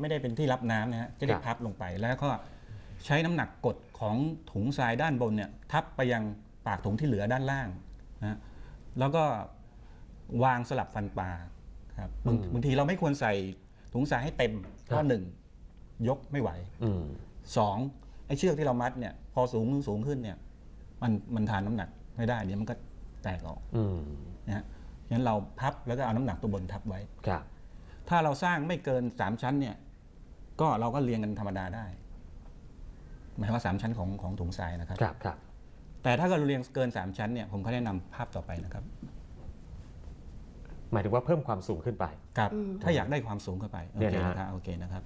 ไม่ได้เป็นที่รับน้ำนะฮะจะได้ครับพับลงไปแล้วก็ใช้น้ำหนักกดของถุงทรายด้านบนเนี่ยทับไปยังปากถุงที่เหลือด้านล่างนะฮะแล้วก็วางสลับฟันปลาครับบางอืมบางทีเราไม่ควรใส่ถุงทรายให้เต็มเพครัราะบ หนึ่งยกไม่ไหว อืม สองไอ้เชือกที่เรามัดเนี่ยพอสูงสูงขึ้นเนี่ยมันมันทานน้ำหนักไม่ได้เดี๋ยวมันก็แตกออกอืม นะฮะงั้นเราพับแล้วก็เอาน้ำหนักตัวบนทับไว้ ครับ ถ้าเราสร้างไม่เกินสามชั้นเนี่ย ก็เราก็เรียงกันธรรมดาได้ หมายว่าสามชั้นของของถุงทรายนะครับ ครับครับ แต่ถ้าเกิดเราเรียงเกินสามชั้นเนี่ยผมก็แนะนำภาพต่อไปนะครับ หมายถึงว่าเพิ่มความสูงขึ้นไป ครับถ้าอยากได้ความสูงเข้าไปโอเนี่ยเคนะฮะนะครับโอเคนะครับ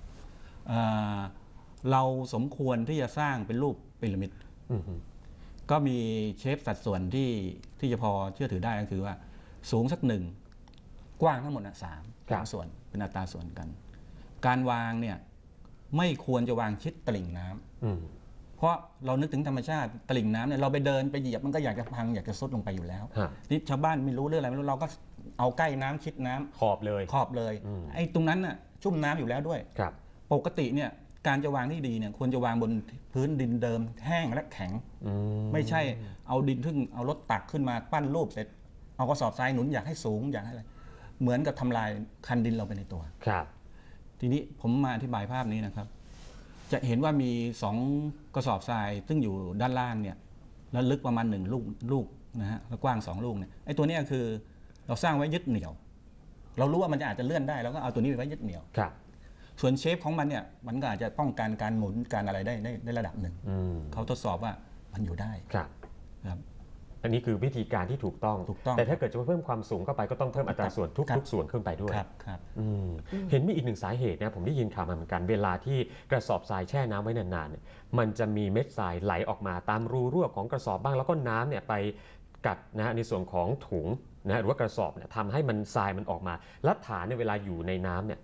เอ่อเราสมควรที่จะสร้างเป็นรูปพีระมิด อืมก็มีเชฟสัดส่วนที่ที่จะพอเชื่อถือได้ก็คือว่า สูงสักหนึ่งกว้างทั้งหมดนะสามครับสามส่วนเป็นอัตราส่วนกัน การวางเนี่ย ไม่ควรจะวางชิดตลิ่งน้ำอืมเพราะเรานึกถึงธรรมชาติตลิ่งน้ำเนี่ยเราไปเดินไปเหยียบมันก็อยากจะพังอยากจะซุดลงไปอยู่แล้วฮะนี่ชาวบ้านไม่รู้เรื่องอะไรไม่รู้เราก็เอาใกล้น้ำชิดน้ำขอบเลยขอบเลยอืมไอ้ตรงนั้นน่ะชุ่มน้ำอยู่แล้วด้วยครับปกติเนี่ยการจะวางที่ดีเนี่ยควรจะวางบนพื้นดินเดิมแห้งและแข็งอืมไม่ใช่เอาดินทึ่งเอารถตักขึ้นมาปั้นรูปเสร็จ เอากระสอบทรายหนุนอยากให้สูงอยากให้อะไรเหมือนกับทำลายคันดินเราไปในตัวครับ ทีนี้ผมมาอธิบายภาพนี้นะครับ จะเห็นว่ามีสองกระสอบทรายซึ่งอยู่ด้านล่างเนี่ยแล้วลึกประมาณหนึ่งลูกลูกนะฮะแล้วกว้างสองลูกเนี่ยไอ้ตัวเนี้ยคือเราสร้างไว้ยึดเหนี่ยว เรารู้ว่ามันจะอาจจะเลื่อนได้เราก็เอาตัวนี้ไปไว้ยึดเหนี่ยวครับ ส่วนเชฟของมันเนี่ยมันก็อาจจะป้องกันการหมุนการอะไรได้ได้ได้ระดับหนึ่งอืมเขาทดสอบว่ามันอยู่ได้ครับครับ อันนี้คือวิธีการที่ถูกต้อง ถูกต้องแต่ถ้าเกิดจะเพิ่มความสูงเข้าไปก็ต้องเพิ่มอัตราส่วนทุกครับ ทุกส่วนขึ้นไปด้วยครับครับ อืมเห็นมีอีกหนึ่งสาเหตุนะผมได้ยินข่าวมาเหมือนกัน เวลาที่กระสอบทรายแช่น้ำไว้นานๆเนี่ยมันจะมีเม็ดทรายไหลออกมาตามรูรั่วของกระสอบบ้างแล้วก็น้ำเนี่ยไปกัดนะฮะในส่วนของถุงนะฮะหรือว่ากระสอบเนี่ยทำให้มันทรายมันออกมาและฐานเนี่ยเวลาอยู่ในน้ำเนี่ย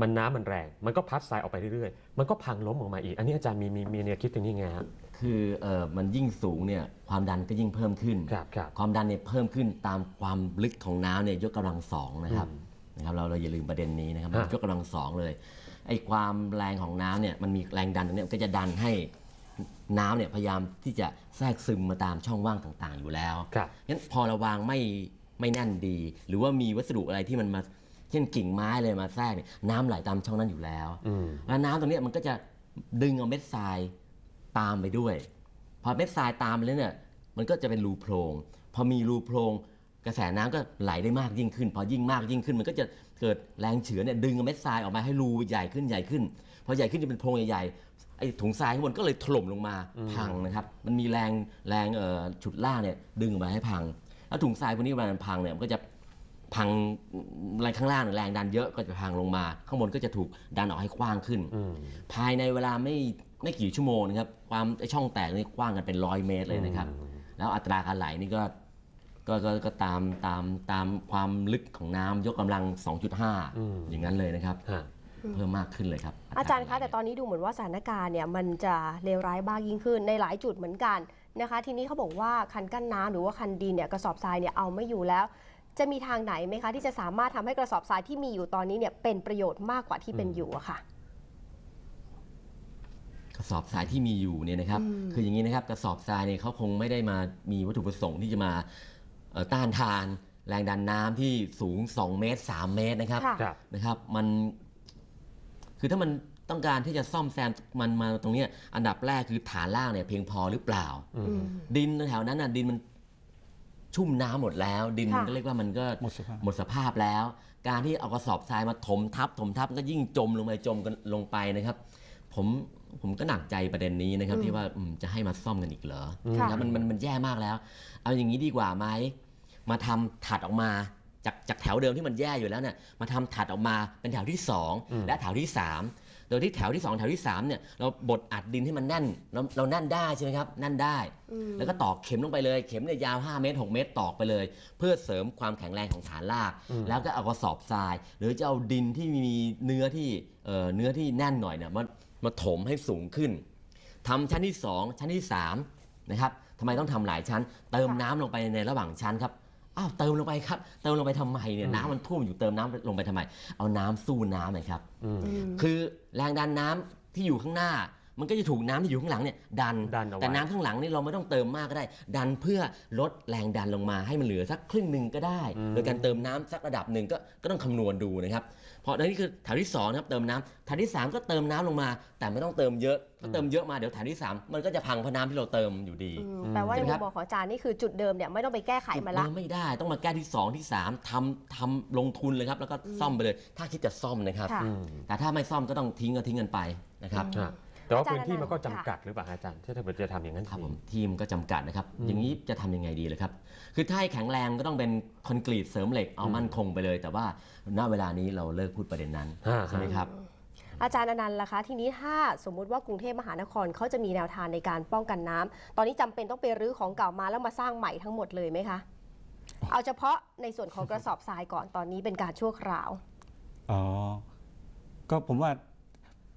มันน้ำมันแรง มันก็พัดทรายออกไปเรื่อยๆ มันก็พังล้มออกมาอีก อันนี้อาจารย์มีมีมีแนวคิดตรงนี้ไงฮะ คือเออมันยิ่งสูงเนี่ยความดันก็ยิ่งเพิ่มขึ้น ครับครับ ความดันเนี่ยเพิ่มขึ้นตามความลึกของน้ำเนี่ยยกกำลังสองนะครับนะครับเราเราอย่าลืมประเด็นนี้นะครับฮะยกกำลังสองเลยไอ้ความแรงของน้ำเนี่ยมันมีแรงดันตรงเนี้ยมันก็จะดันให้น้ำเนี่ยพยายามที่จะแทรกซึมมาตามช่องว่างต่างๆ อยู่แล้ว ครับ งั้นพอเราวางไม่ไม่แน่นดี หรือว่ามีวัสดุอะไรที่มันมาเช่นกิ่งไม้เลยมาแทรกเนี่ยน้ำไหลตามช่องนั้นอยู่แล้ว อืม แล้วน้ำตรงเนี้ยมันก็จะดึงเอาเม็ดทราย ตามไปด้วย พอเม็ดทรายตามไปแล้วเนี่ยมันก็จะเป็นรูโพรงพอมีรูโพรงกระแสน้ำก็ไหลได้มากยิ่งขึ้น พอยิ่งมากยิ่งขึ้น มันก็จะเกิดแรงเฉือนเนี่ยดึงเอาเม็ดทรายออกมาให้รูใหญ่ขึ้นใหญ่ขึ้น พอใหญ่ขึ้นจะเป็นโพรงใหญ่ๆไอ้ถุงทรายข้างบนก็เลยถล่มลงมาพังนะครับ มันมีแรงแรงเอ่อฉุดล่ากเนี่ยดึงออกมาให้พัง แล้วถุงทรายพวกนี้เวลามันพังเนี่ยมันก็จะพังแรงข้างล่างเนี่ยแรงดันเยอะก็จะพังลงมา ข้างบนก็จะถูกดันออกให้กว้างขึ้นอืมภายในเวลาไม่ ไม่กี่ชั่วโมงนะครับความไอช่องแตกนี่กว้างกันเป็นร้อยเมตรเลยนะครับ แล้วอัตราการไหลนี่ก็ก็ก็ก็ตามตามตามความลึกของน้ำยกกำลัง 2.5 อย่างนั้นเลยนะครับ ฮะ เพิ่มมากขึ้นเลยครับอาจารย์คะแต่ตอนนี้ดูเหมือนว่าสถานการณ์เนี่ยมันจะเลวร้ายบ้างยิ่งขึ้นในหลายจุดเหมือนกันนะคะ ทีนี้เขาบอกว่าคันกั้นน้ำหรือว่าคันดินเนี่ยกระสอบทรายเนี่ยเอาไม่อยู่แล้ว จะมีทางไหนไหมคะ ที่จะสามารถทำให้กระสอบทรายที่มีอยู่ตอนนี้เนี่ยเป็นประโยชน์มากกว่าที่เป็นอยู่อะค่ะก ระสอบทรายที่มีอยู่เนี่ยนะครับ คืออย่างนี้นะครับกระสอบทรายเนี่ยเขาคงไม่ได้มามีวัตถุประสงค์ที่จะมาเอ่อต้านทาน แรงดันน้ำที่สูง 2 เมตร 3 เมตรนะครับค่ะครับนะครับ มัน คือถ้ามันต้องการที่จะซ่อมแซมมันมาตรงเนี้ยอันดับแรกคือฐานล่างเนี่ยเพียงพอหรือเปล่า อืม ดินแถวนั้นน่ะดินมันชุ่มน้ำหมดแล้ว ดินมันค่ะ ก็เรียกว่ามันก็หมดสภาพ หมดสภาพแล้ว การที่เอากระสอบทรายมาถมทับถมทับก็ยิ่งจมลงไปจมกันลงไปนะครับ ผม ผมก็หนักใจประเด็นนี้นะครับที่ว่าอืมจะให้มาซ่อมกันอีกเหรอค่ะนะครับมันมันมันแย่มากแล้ว เอาอย่างนี้ดีกว่าไหมมาทำถัดออกมาจากจากแถวเดิมที่มันแย่อยู่แล้วเนี่ยมาทำถัดออกมาเป็นแถวที่ 2 และแถวที่ 3 โดยที่แถวที่ 2 แถวที่3เนี่ยเราบดอัดดินให้มันแน่นเราเราแน่นได้ใช่ไหมครับแน่นได้ แล้วก็ตอกเข็มลงไปเลยเข็มเนี่ยยาว 5 เมตร 6 เมตรตอกไปเลย เพื่อเสริมความแข็งแรงของฐานราก แล้วก็เอากระสอบทราย หรือจะเอาดินที่มีเนื้อที่เอ่อเนื้อที่แน่นหน่อยเนี่ยมา มาถมให้สูงขึ้นทำชั้นที่ 2 ชั้นที่3นะครับทำไมต้องทำหลายชั้น เติมน้ำลงไปในระหว่างชั้นครับอ้าวเติมลงไปครับ เติมลงไปทำไมเนี่ยอืมน้ำมันท่วมอยู่เติมน้ำลงไปทำไม เอาน้ำสู้น้ำหน่อยครับอืมอืมคือแรงดันน้ำที่อยู่ข้างหน้า มันก็จะถูกน้ำที่อยู่ข้างหลังเนี่ยดัน ดันเอาไว้ แต่น้ำข้างหลังนี่เราไม่ต้องเติมมากก็ได้ ดันเพื่อลดแรงดันลงมาให้มันเหลือสักครึ่งหนึ่งก็ได้อืมโดยการเติมน้ำสักระดับหนึ่งก็ก็ต้องคำนวณดูนะครับเพราะนี่คือแถวที่สองนะครับเติมน้ำแถวที่สามก็เติมน้ำลงมา แต่ไม่ต้องเติมเยอะถ้าเติมเยอะมาเดี๋ยวแถวที่สามมันก็จะพังเพราะน้ำที่เราเติมอยู่ดี อืมแปลว่าในใช่ไหมมุครัมบมองของอาจารย์นี่คือจุดเดิมเนี่ยไม่ต้องไปแก้ไขมาละ เดิไม่ได้ต้องมาแก้ที่สองที่สามทำทำลงทุนเลยครับ แล้วก็ซ่อมไปเลย ถ้าคิดจะซ่อมนะครับ ค่ะ อืม แต่ถ้าไม่ซ่อมก็ต้องทิ้งก็ทิ้งกันไปนะครับอืมอะ แต่ว่าอาจารย์พื้นที่มันก็อนันต์จำกัดหรือเปล่าอาจารย์ถ้าเกิดจะทำอย่างนั้นครับจงผมทีมก็จำกัดนะครับอืมอย่างนี้จะทำยังไงดีเลยครับ คือถ้าให้แข็งแรงก็ต้องเป็นคอนกรีตเสริมเหล็กเอามั่นคงไปเลย แต่ว่าณเวลานี้เราเลิกพูดประเด็นนั้นอ่าใช่ไหมครับ อาจารย์อนันต์ล่ะคะ ทีนี้ถ้าสมมุติว่ากรุงเทพมหานครเขาจะมีแนวทางในการป้องกันน้ำตอนนี้จำเป็นต้องไปรื้อของเก่ามาแล้วมาสร้างใหม่ทั้งหมดเลยไหมคะ เอาเฉพาะในส่วนของกระสอบทรายก่อนตอนนี้เป็นการชั่วคราว อ๋อ ก็ผมว่า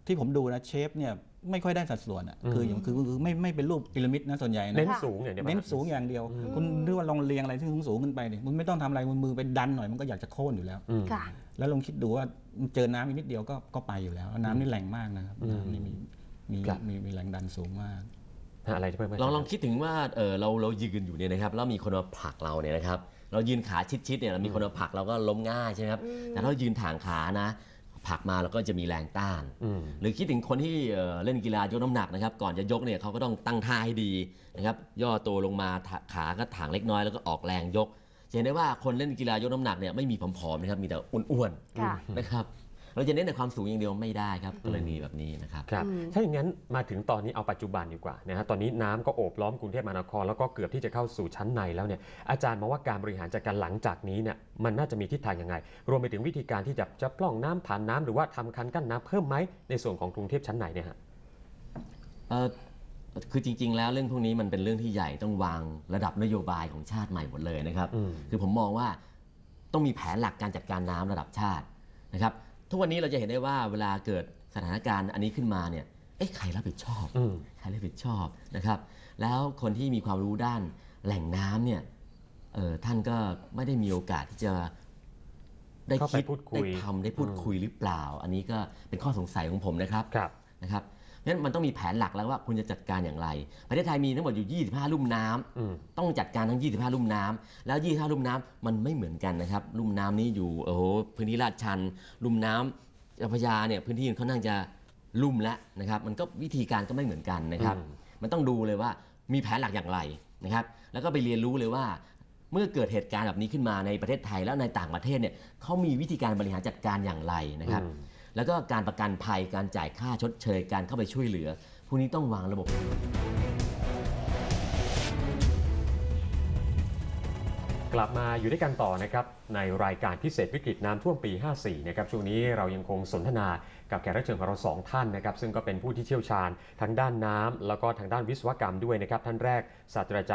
ที่ผมดูนะเชฟเนี่ยไม่ค่อยได้สัดส่วนอะอืมคืออย่างคือคือไม่ไม่เป็นรูปพีระมิดนะส่วนใหญ่นะเน้นค่ะสูงอย่างเดียวเน้นป่ะสูงอย่างเดียวอืมคุณนึกว่าลองเรียงอะไรที่สูงสูงๆขึ้นไปเนี่ยมันไม่ต้องทำอะไรมันมือไปดันหน่อยมันก็อยากจะโค่นอยู่แล้วอืมค่ะแล้วลองคิดดูว่าเจอน้ำอีกนิดเดียวก็ก็ไปอยู่แล้วน้ำนี่แรงมากนะครับอืมน้ำนี่มีมีครับมีมีแรงดันสูงมากฮะอะไรที่เพิ่มไหมลองลองคิดถึงว่าเออเราเรายืนอยู่เนี่ยนะครับแล้วมีคนมาผลักเราเนี่ยนะครับ เรายืนขาชิดๆเนี่ยแล้วมีคนมาผลักเราก็ล้มง่ายใช่ไหมครับอืมแต่ถ้าเรายืนถ่างขานะ ผลักมาเราก็จะมีแรงต้านอืมหรือคิดถึงคนที่เอ่อเล่นกีฬายกน้ำหนักนะครับ ก่อนจะยกเนี่ยเขาก็ต้องตั้งท่าให้ดีนะครับย่อตัวลงมาถขาก็ถ่างเล็กน้อยแล้วก็ออกแรงยกจะเห็นได้ว่าคนเล่นกีฬายกน้ำหนักเนี่ยไม่มีผอมๆนะครับมีแต่อ้วนค่ะๆนะครับ เราจะเน้นแต่ความสูงอย่างเดียวไม่ได้ครับกรณีแบบนี้นะครับ ครับอืมถ้าอย่างนั้นมาถึงตอนนี้เอาปัจจุบันดีกว่านะฮะตอนนี้น้ำก็โอบล้อมกรุงเทพมหานครแล้วก็เกือบที่จะเข้าสู่ชั้นในแล้วเนี่ยอาจารย์มองว่าการบริหารจัดการหลังจากนี้เนี่ยมันน่าจะมีทิศทางยังไง รวมไปถึงวิธีการที่จะจะปล่องน้ำผ่านน้ำหรือว่าทำคันกั้นน้ำเพิ่มไหมในส่วนของกรุงเทพชั้นในเนี่ยฮะ เอ่อคือจริง ๆ แล้วเรื่องพวกนี้มันเป็นเรื่องที่ใหญ่ต้องวางระดับนโยบายของชาติใหม่หมดเลยนะครับ อืม คือผมมองว่าต้องมีแผนหลักการจัดการน้ำระดับชาตินะครับ ทุกวันนี้เราจะเห็นได้ว่าเวลาเกิดสถานการณ์อันนี้ขึ้นมาเนี่ยเอ๊ะใครรับผิดชอบอืมใครรับผิดชอบนะครับ แล้วคนที่มีความรู้ด้านแหล่งน้ำเนี่ยเออท่านก็ไม่ได้มีโอกาสที่จะได้เข้าไปคิดพูดคุยได้ทำได้พูดคุยหรือเปล่า อันนี้ก็เป็นข้อสงสัยของผมนะครับครับนะครับเพราะฉะ นั้นมันต้องมีแผนหลักแล้วว่าคุณจะจัดการอย่างไร ประเทศไทยมีทั้งหมดอยู่ 25 ลุ่มน้ำอืมต้องจัดการทั้ง 25 ลุ่มน้ำแล้ว 25 ลุ่มน้ำมันไม่เหมือนกันนะครับ ลุ่มน้ำนี้อยู่โอ้โหพื้นที่ลาดชัน ลุ่มน้ำเจ้าพระยาเนี่ยพื้นที่เขานั่งจะลุ่มแล้วนะครับ มันก็วิธีการก็ไม่เหมือนกันนะครับอืมมันต้องดูเลยว่ามีแผนหลักอย่างไรนะครับ แล้วก็ไปเรียนรู้เลยว่าเมื่อเกิดเหตุการณ์แบบนี้ขึ้นมาในประเทศไทยแล้วในต่างประเทศเนี่ยเขามีวิธีการบริหารจัดการอย่างไรนะครับอืม แล้วก็การประกันภัยการจ่ายค่าชดเชยการเข้าไปช่วยเหลือพวกนี้ต้องวางระบบ กลับมาอยู่ด้วยกันต่อนะครับในรายการพิเศษวิกฤตน้ำท่วมปี 54 นะครับช่วงนี้เรายังคงสนทนากับแขกรับเชิญของเราสองท่านนะครับซึ่งก็เป็นผู้ที่เชี่ยวชาญทั้งด้านน้ำแล้วก็ทางด้านวิศวกรรมด้วยนะครับท่านแรกศาสตราจารย์